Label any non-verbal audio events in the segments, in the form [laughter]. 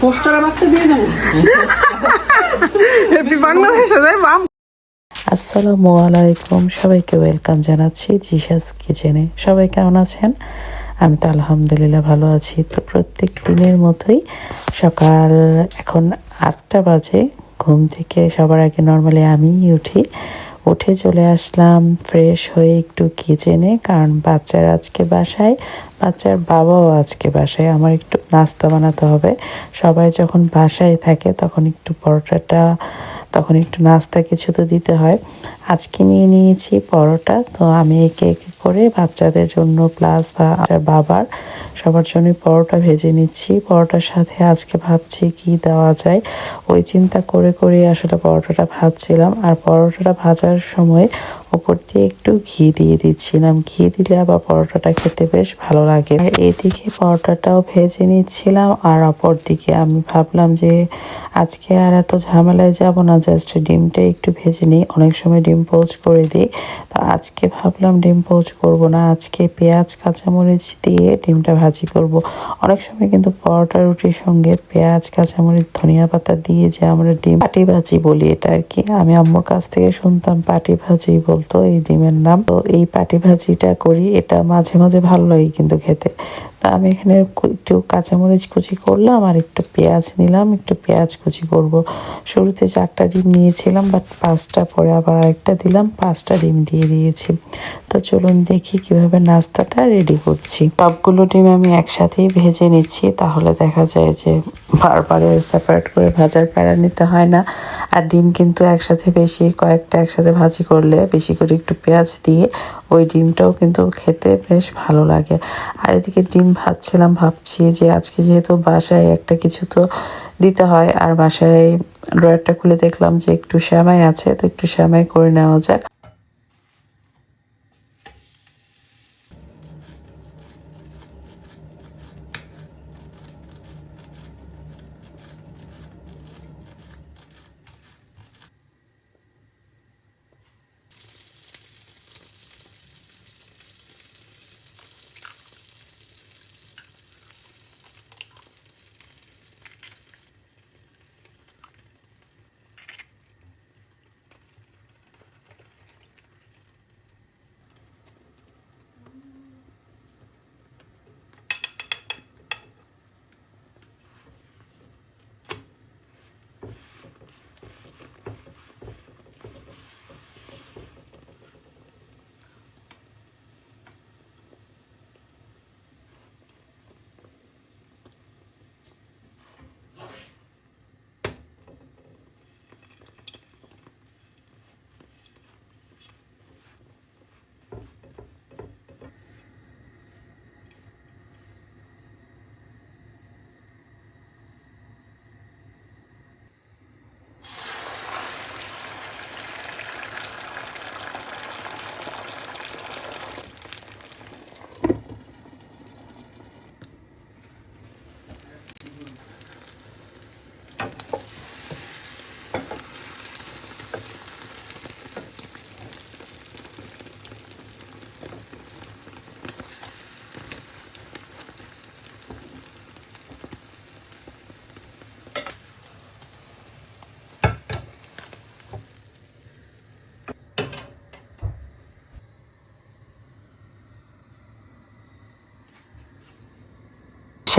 পোস্টারে বাচ্চা দিয়ে যাব হ্যাপি বাংলাদেশে বাম। আসসালামু আলাইকুম সবাইকে ওয়েলকাম জানাচ্ছি জিসাস কিচেনে। সবাই কেমন আছেন? আমি তো আলহামদুলিল্লাহ ভালো আছি। তো প্রত্যেক দিনের মতোই সকাল এখন আটটা বাজে ঘুম থেকে সবার আগে নর্মালি আমিই উঠি। উঠে চলে আসলাম ফ্রেশ হয়ে একটু কিচেনে কারণ বাচ্চার আজকে বাসায়, বাচ্চার বাবাও আজকে বাসায়, আমার একটু নাস্তা বানাতে হবে। সবাই যখন বাসায় থাকে তখন একটু পরোটাটা তখন একটু নাস্তা কিছু তো দিতে হয়। আজকে নিয়ে নিয়েছি পরোটা। তো আমি একে একে করে বাচ্চাদের জন্য প্লাস বা বাবার, সবার জন্যই পরোটা ভেজে নিচ্ছি। পরোটার সাথে আজকে ভাবছি কি দেওয়া যায়। ওই চিন্তা করে করে আসলে পরোটাটা ভাজছিলাম। আর পরোটাটা ভাজার সময় ওপর দিয়ে একটু ঘি দিয়ে দিচ্ছিলাম। ঘি দিলে আবার পরোটাটা খেতে বেশ ভালো লাগে। আর এদিকে পরোটাটাও ভেজে নিচ্ছিলাম আর অপর দিকে আমি ভাবলাম যে আজকে আর এত ঝামেলায় যাব না, জাস্ট ডিমটা একটু ভেজে নিই। অনেক সময় ডিম পোচ করে দিই। তো আজকে ভাবলাম ডিম পোচ করব না, আজকে পেঁয়াজ, কাঁচামরিচ দিয়ে ডিমটা ভাজি করব। অনেক সময় কিন্তু পরোটা রুটির সঙ্গে পেঁয়াজ, কাঁচামরিচ, ধনিয়া পাতা দিয়ে যে আমরা ডিম পাটি ভাজি বলি এটা আর কি, আমি আম্মুর কাছ থেকে শুনতাম পাটি ভাজি বলতো, এই ডিমের নাম। তো এই পাটি ভাজিটা করি, এটা মাঝে মাঝে ভালো লাগে কিন্তু খেতে। তা আমি এখানে একটু কাঁচামরিচ কুচি করলাম আর একটু পেঁয়াজ নিলাম, একটু পেঁয়াজ কুচি করব। শুরুতে চারটা ডিম নিয়েছিলাম বাট পাঁচটা পরে আবার আরেকটা দিলাম, পাঁচটা ডিম দিয়ে দিয়েছি। তো চলুন দেখি কীভাবে নাস্তাটা রেডি করছি। সবগুলো ডিম আমি একসাথেই ভেজে নিচ্ছি, তাহলে দেখা যায় যে বারবার সেপারেট করে ভাজার প্যারা নিতে হয় না। আর ডিম কিন্তু একসাথে বেশি, কয়েকটা একসাথে ভাজি করলে বেশি করে একটু পেঁয়াজ দিয়ে ওই ডিমটাও কিন্তু খেতে বেশ ভালো লাগে। আর এদিকে ডিম ভাজছিলাম, ভাবছি যে আজকে যেহেতু বাসায় একটা কিছু তো দিতে হয়, আর বাসায় ড্রয়ারটা খুলে দেখলাম যে একটু শ্যামাই আছে, তো একটু শ্যামাই করে নেওয়া যাক।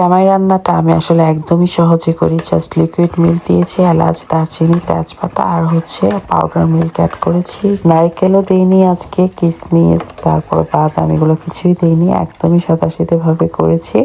শ্যামাই রান্নাটা আমি আসলে একদমই সহজে করি। জাস্ট লিকুইড মিল্ক দিয়েছি, এলাচ, দারচিনি, তেজপাতা, আর হচ্ছে পাউডার মিল্ক অ্যাড করেছি। নারকেলও দিইনি আজকে, কিসমিস, তারপর বাদাম এগুলো কিছুই দিইনি, একদমই সাদাসিধে ভাবে করেছি।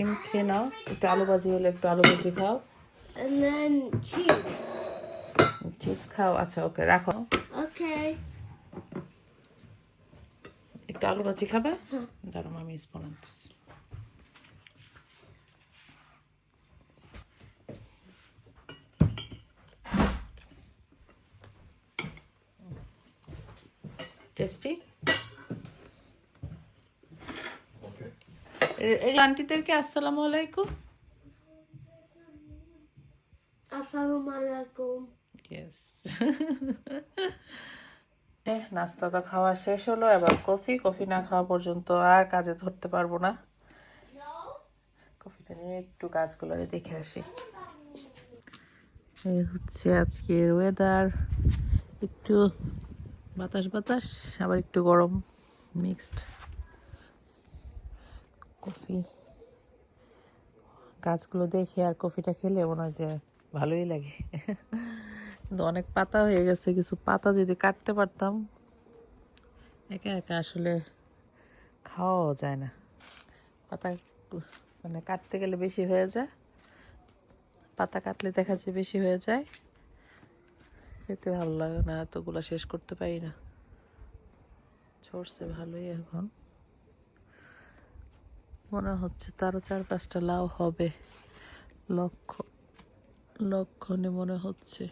ডিম খেয়ে নাও একটু আলু ভাজি হলে একটু আলু ভাজি খাও। চিজ খাও আচ্ছা ওকে রাখো। একটু আলু ভাজি খাবে? দাঁড়ো আমি স্পুন আনতেছি। টেস্টি আন্টিদেরকে আসসালামু আলাইকুম. ইয়েস নাস্তা তো খাওয়া শেষ হলো এবার কফি। কফি না খাওয়া পর্যন্ত আর কাজে ধরতে পারব না। কফিটা নিয়ে একটু গাছগুলো দেখে আসি। এই হচ্ছে আজকের ওয়েদার একটু বাতাস বাতাস আবার একটু গরম মিক্সড কফি। গাছগুলো দেখে আর কফিটা খেলে মনে হয় যে ভালোই লাগে। কিন্তু অনেক পাতা হয়ে গেছে, কিছু পাতা যদি কাটতে পারতাম, একা একা আসলে খাওয়াও যায় না। পাতা মানে কাটতে গেলে বেশি হয়ে যায়, পাতা কাটলে দেখা যায় বেশি হয়ে যায়। খেতে ভালো লাগে না, এতগুলো শেষ করতে পারি না। ছড়ছে ভালোই এখন। মনে হচ্ছে তারও চার পাঁচটা লাউ হবে। লক্ষ্য লক্ষণে মনে হচ্ছে।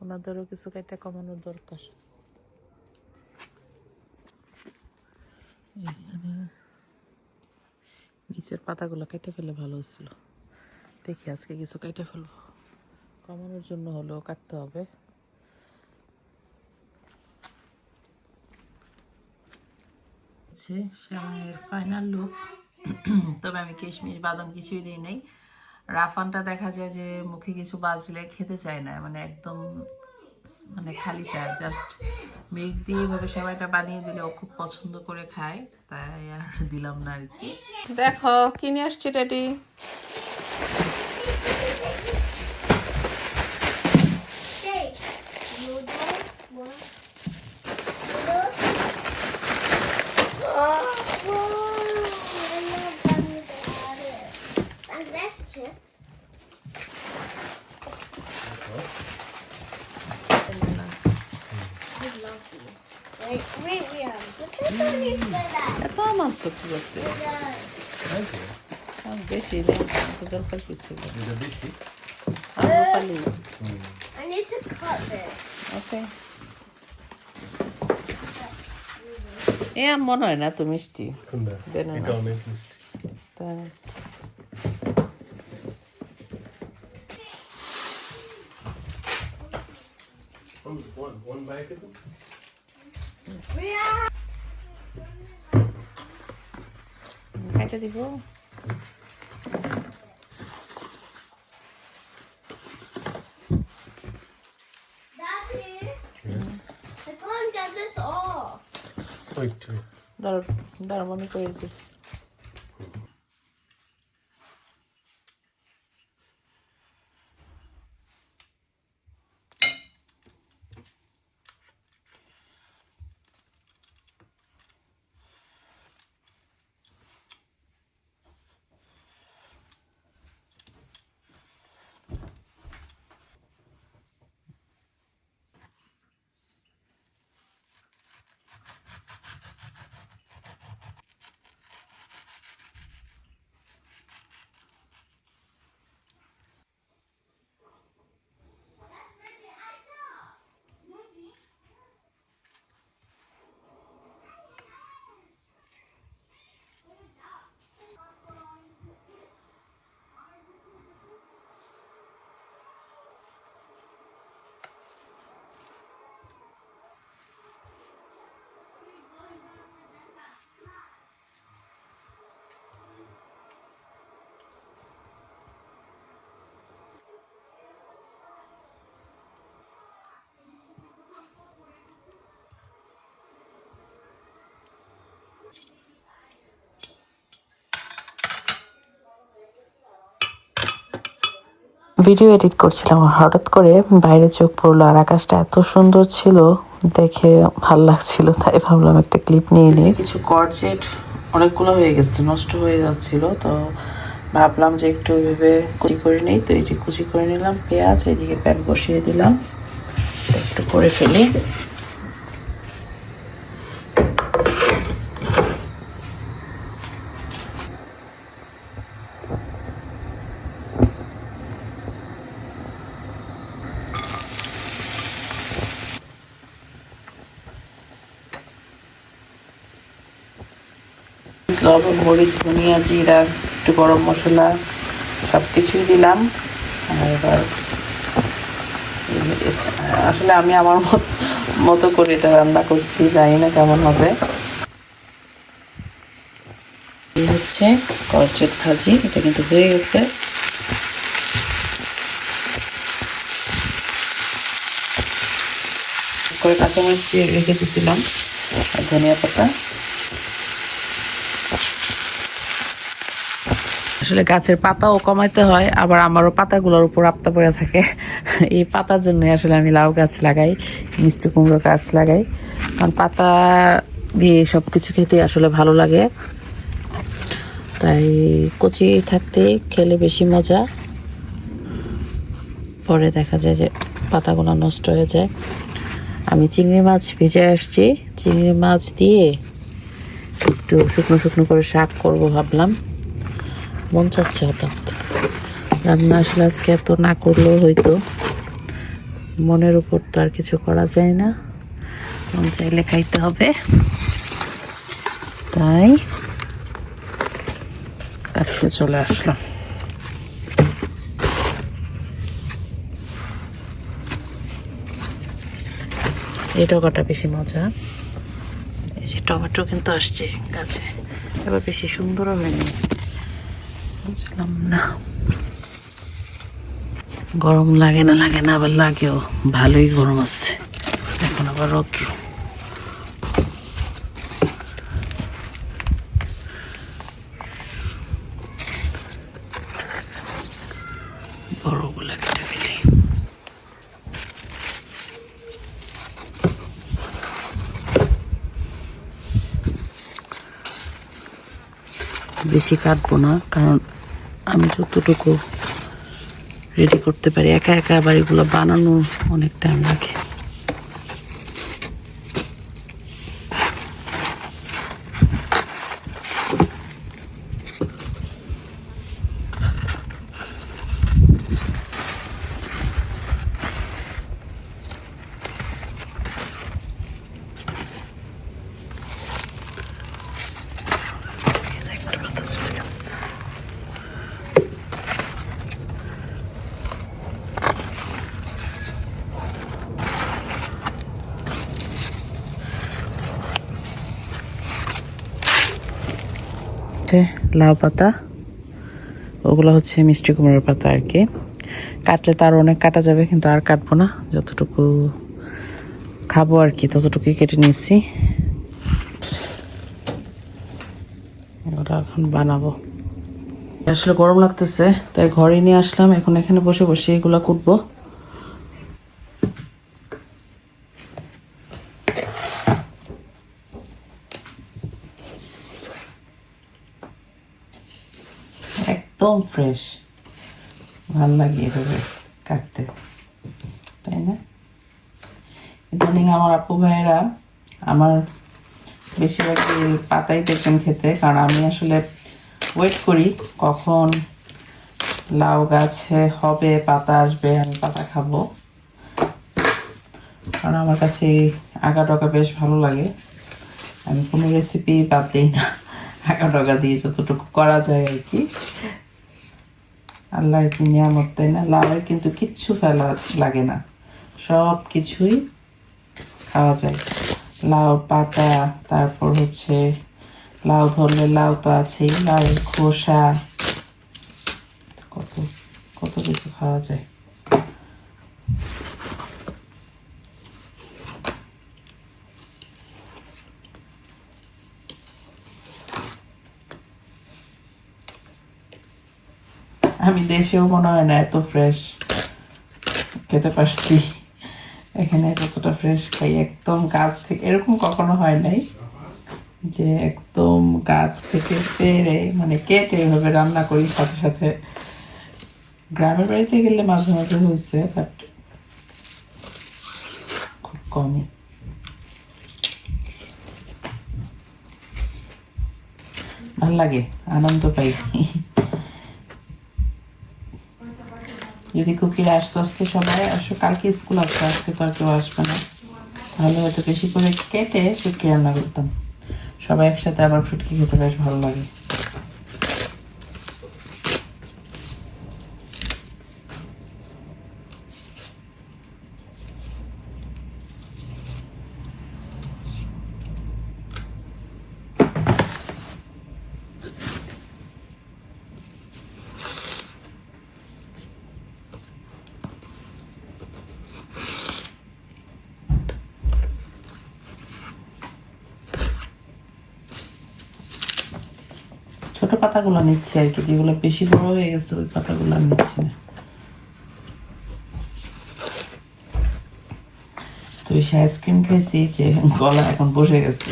ওনাদেরও কিছু কেটে কমানোর দরকার। এখানে নিচের পাতাগুলো কেটে ফেলে ভালো হয়েছিল। দেখি আজকে কিছু কেটে ফেলব। কমানোর জন্য হলেও কাটতে হবে। হচ্ছে শ্যামের ফাইনাল লুক তবে আমি কিশমিশ বাদাম কিছুই দিই নাই। রাফানটা দেখা যায় যে মুখে কিছু বাজলে খেতে চায় না মানে একদম মানে খালিটা জাস্ট মিল্ক দিয়ে এভাবে সেমাইটা বানিয়ে দিলে ও খুব পছন্দ করে খায়, তাই আর দিলাম না আর কি। দেখো কিনে আসছি ড্যাডি? মাছ কি করতে বেশি দরকার কিছু? আলু পালি I need to cut this. ওকে এ মনে হয় না তো মিষ্টি One, one, of them? Yeah. I can't get this off. Wait, wait. দাঁড়ো দাঁড়ো আমি করে দিতেছি Video edit করছিলাম হঠাৎ করে বাইরে চোখ পড়ল আর আকাশটা এত সুন্দর ছিল দেখে ভালো লাগছিল। তাই ভাবলাম একটা ক্লিপ নিয়ে নিই। কিছু কর্জেট অনেকগুলো হয়ে গেছে নষ্ট হয়ে যাচ্ছিল তো ভাবলাম যে একটু ভেবে কুচি করে নিই তো এটি কুচি করে নিলাম পেঁয়াজ এদিকে প্যান বসিয়ে দিলাম একটু করে ফেলি। লবণ, মরিচ, ধনিয়া, জিরা, একটু গরম মশলা সব কিছুই দিলাম। আর এবার আসলে আমি আমার মতো করে এটা রান্না করছি, জানি না কেমন হবে। হচ্ছে করচট ভাজি, এটা কিন্তু হয়ে গেছে। করে কাঁচামরিচ দিয়ে রেখে দিয়েছিলাম ধনিয়া পাতা। আসলে গাছের পাতাও কমাইতে হয়, আবার আমারও পাতাগুলোর উপর আপতা পড়ে থাকে। এই পাতার জন্য আসলে আমি লাউ গাছ লাগাই, মিষ্টি কুমড়ো গাছ লাগাই। কারণ পাতা দিয়ে সব কিছু খেতে আসলে ভালো লাগে। তাই কচি থাকতে খেলে বেশি মজা। পরে দেখা যায় যে পাতাগুলো নষ্ট হয়ে যায়। আমি চিংড়ি মাছ ভেজে আসছি। চিংড়ি মাছ দিয়ে একটু শুকনো শুকনো করে শাক করব ভাবলাম। মন চাচ্ছে হঠাৎ। রান্না আসলে আজকে এত না করলেও হয়তো মনের উপর তো আর কিছু করা যায় না। মন চাইলে খাইতে হবে। তাই কাটতে চলে আসলাম এই টকাটা বেশি মজা। এই যে টমেটো কিন্তু আসছে গাছে, এবার বেশি সুন্দরও হয়নি। বুঝলাম না। গরম লাগে না লাগে না, আবার লাগেও। ভালোই গরম আছে। এখন আবার রৌদ্র বড়গুলা কেটে ফেলি বেশি কাটবো না, কারণ আমি যতটুকু রেডি করতে পারি। একা একা বাড়িগুলো বানানো অনেক টাইম লাগে। লাউ পাতা, ওগুলো হচ্ছে মিষ্টি কুমড়োর পাতা আর কি। কাটলে তার অনেক কাটা যাবে, কিন্তু আর কাটবো না। যতটুকু খাব আর কি, ততটুকুই কেটে নিচ্ছি ওটা এখন বানাবো। আসলে গরম লাগতেছে, তাই ঘরে নিয়ে আসলাম। এখন এখানে বসে বসে এগুলো কুটবো। একদম ফ্রেশ ভালো লাগে এভাবে কাটতে, তাই না? ইদানিং আমার আপু ভাইয়েরা, আমার বেশিরভাগই পাতাই দেখবেন খেতে, কারণ আমি আসলে ওয়েট করি কখন লাউ গাছে হবে, পাতা আসবে, আমি পাতা খাব। কারণ আমার কাছে আঁকা ডগা বেশ ভালো লাগে। আমি কোনো রেসিপি বাদ দিই না। আগা ডগা দিয়ে যতটুকু করা যায় আর কি। আল্লাহর কি নিয়ামত, তাই না? লাউয়ের কিন্তু কিচ্ছু ফেলা লাগে না। সব কিছুই খাওয়া যায়। লাউ, পাতা, তারপর হচ্ছে লাউ ধরলে লাউ তো আছেই, লাউ, খোসা, কত কত কিছু খাওয়া যায়। আমি দেশেও মনে হয় না এত ফ্রেশ খেতে পারছি। এখানে যতটা ফ্রেশ খাই, একদম গাছ থেকে এরকম কখনো হয় নাই যে একদম গাছ থেকে পেরে মানে কেটে এভাবে রান্না করি সাথে সাথে। গ্রামের বাড়িতে গেলে মাঝে মাঝে হয়েছে বাট খুব কমই। ভালো লাগে, আনন্দ পাই। যদি কুকিরা আসতো, আজকে সবাই আসো, কালকে স্কুল আসতো আজকে তো আর কেউ আসবে না। তাহলে হয়তো বেশি করে কেটে ফুটকি রান্না করতাম। সবাই একসাথে আবার ফুটকি খেতে বেশ ভালো লাগে ছোট পাতাগুলো নিচ্ছি আর কি, যেগুলো বেশি বড় হয়ে গেছে, ওই পাতাগুলো আর নিচ্ছি না। তো ওই আইসক্রিম খেয়েছি যে গলা এখন বসে গেছে।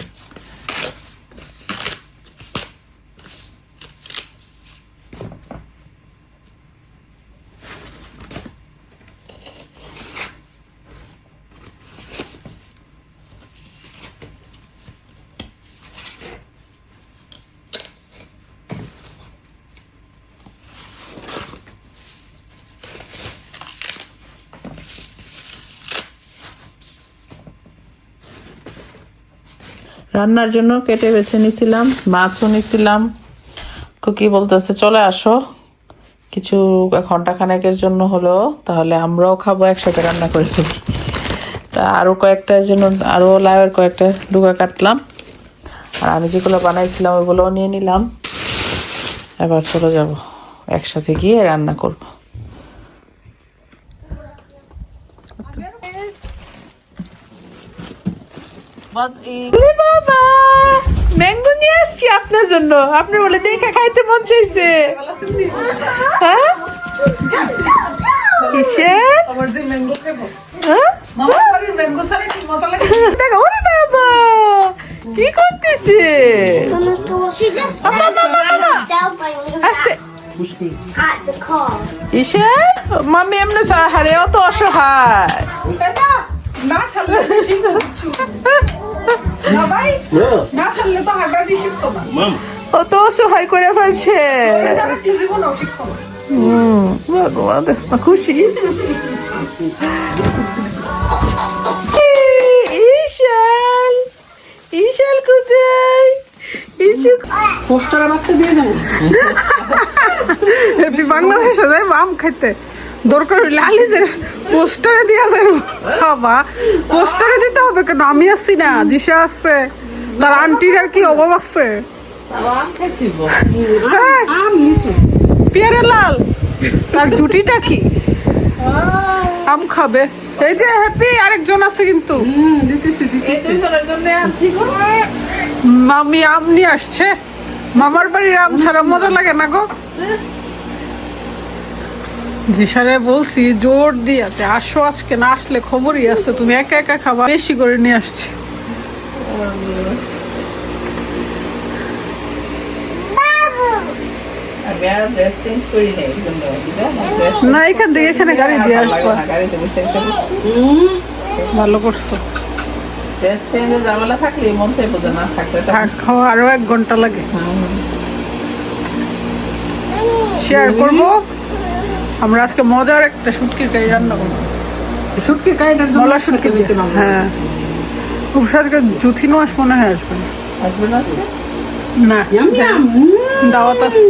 রান্নার জন্য কেটে বেছে নিছিলাম, মাছও নিছিলাম। কুকি বলতেছে, চলে আসো। কিছু ঘণ্টা খানেকের জন্য হলো, তাহলে আমরাও খাব, একসাথে রান্না করে ফেলি। তা আরও কয়েকটার জন্য আরও লাউয়ের কয়েকটা ডুগা কাটলাম। আর আমি যেগুলো বানাইছিলাম ওগুলোও নিয়ে নিলাম। এবার চলে যাব, একসাথে গিয়ে রান্না করব। বাবা ম্যাঙ্গো নিয়ে আসছি আপনার জন্য। আপনি বলে দেখে খাইতে মন চাইছে। হ্যাঁ? কিসের? আমার যে ম্যাঙ্গো খাব। হ্যাঁ? ম্যাঙ্গো কি মজা লাগে? দেখো ওরে বাবা কি করতেছে? আস্তে। মাম্মি এমনি হারে অত অসহায়। না না ছাড়লে [laughs] ভাই তো অসহায় করে ফেলছে। হুম ভগবান দেখছ না খুশি। কোথায়? বাংলাদেশে যাই আম খাইতে। দরকার হইলে আলিজের পোস্টারে দিয়া যায় বাবা, পোস্টারে দিতে হবে কেন? আমি আসছি না দিশা আসছে তার আন্টির আর কি অভাব আছে? হ্যাঁ পিয়ারে লাল, তার জুটিটা কি? আম খাবে। এই যে হ্যাপি আরেকজন আছে কিন্তু। মামি আম নিয়ে আসছে। মামার বাড়ির আম ছাড়া মজা লাগে না গো। জিসারে বলছি জোর দিয়েছে আসো আজকে না আসলে খবরই আছে তুমি একা একা খাবা বেশি করে নিয়ে আসছি। না এখান থেকে এখানে গাড়ি দিয়ে আসব। ভালো করছ। মন আরও এক ঘণ্টা লাগে। শেয়ার করব? আমরা আজকে মজার একটা শুটকির কারি রান্না করব। শুটকির কারিটার জন্য শুটকি দিতে হ্যাঁ। খুব আজকে জুথিনো আস মনে হয় আসবে না। আসবেন আজকে? না। দাওয়াত আছে।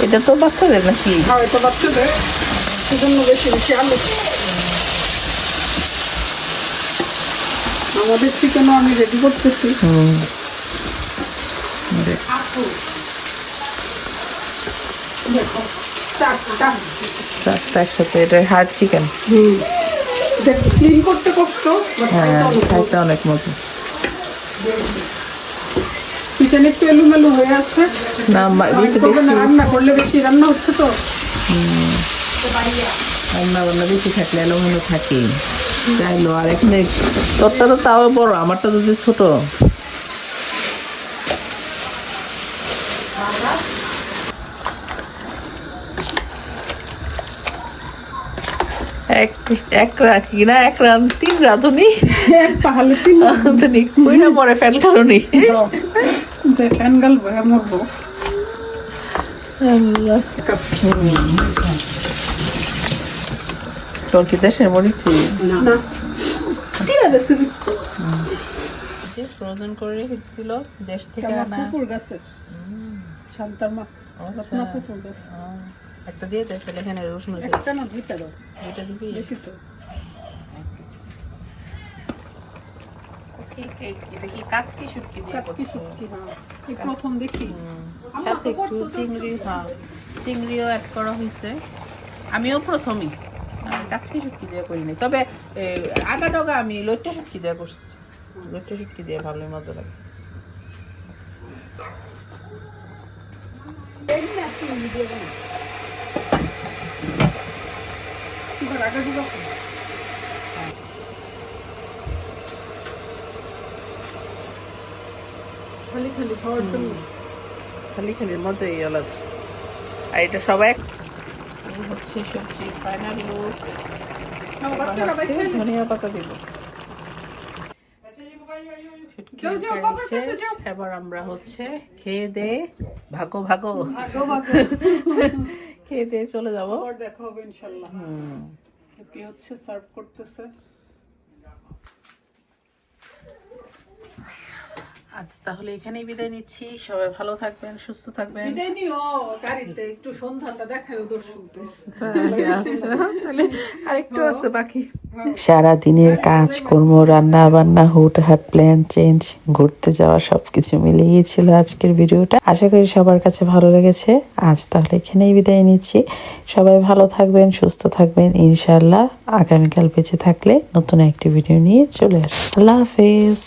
এটা তো বাচ্চাদের নাকি? হ্যাঁ এটা বাচ্চাদের। সেজন্য বেশি বেশি আলু। আমাদের চিকেনও আমি রেডি করতেছি। চারটা একসাথে এটা হার্ড চিকেন ক্লিন করতে কষ্ট হ্যাঁ খাইতে অনেক মজা। একটু এলোমেলো হয়ে আছে। না বেশি রান্না করলে বেশি রান্না হচ্ছে তো। রান্না বান্না বেশি থাকলে এলোমেলো থাকে চাইলো আর এখানে তোরটা তো তাও বড় আমারটা তো যে ছোট। এক এক রাখি না এক রান তিন রাঁধুনি এক পাহালে তিন রাঁধুনি [laughs] কইরা পরে ফ্যান কারণই যে ফ্যান গাল বয়ে মরবো। তোর কি দেশের মরিচি? না। যে ফ্রোজেন করে রেখেছিল দেশ থেকে আনা। ফুফুর গাছে শান্তার মা। রত্না ফুফুর গাছ। আহ, একটা দিয়ে দেয় তাহলে এখানে রসুন একটা না দুইটা দাও দুইটা দিবি বেশি তো চিংড়িও অ্যাড করা হয়েছে আমিও প্রথমই আমি কাচকি শুটকি দিয়ে করিনি তবে এ, আগা ডগা আমি লইট্টা শুটকি দিয়ে করছি লইট্টা শুটকি দিয়ে ভালোই মজা লাগে ভিডিও বানাই এবার আগে ঢুকা খালি খালি খাওয়ার জন্য। খালি খালি মজাই আলাদা। আর এটা সবাই হচ্ছে সবজি ফাইনাল লুক খাই ধনিয়া পাতা দিব। এবার আমরা হচ্ছে খেয়ে দে। ভাগো ভাগো। ভাগো ভাগো। [laughs] খেয়ে দিয়ে চলে যাব। আবার দেখা হবে ইনশাল্লাহ। হ্যাপি হচ্ছে সার্ভ করতেছে। আজ তাহলে এখানেই বিদায় নিচ্ছি। সবাই ভালো থাকবেন সুস্থ থাকবেন। বিদায় নিও গাড়িতে একটু সন্ধ্যাটা দেখায় দর্শকদের। আচ্ছা তাহলে আরেকটু আছে বাকি। সারা দিনের কাজকর্ম রান্না বান্না হুটহাট প্ল্যান চেঞ্জ ঘুরতে যাওয়া সবকিছু মিলিয়েই ছিল আজকের ভিডিওটা। আশা করি সবার কাছে ভালো লেগেছে। আজ তাহলে এখানেই বিদায় নিচ্ছি। সবাই ভালো থাকবেন সুস্থ থাকবেন। ইনশাল্লাহ আগামীকাল বেঁচে থাকলে নতুন একটি ভিডিও নিয়ে চলে আসব। আল্লাহ হাফেজ।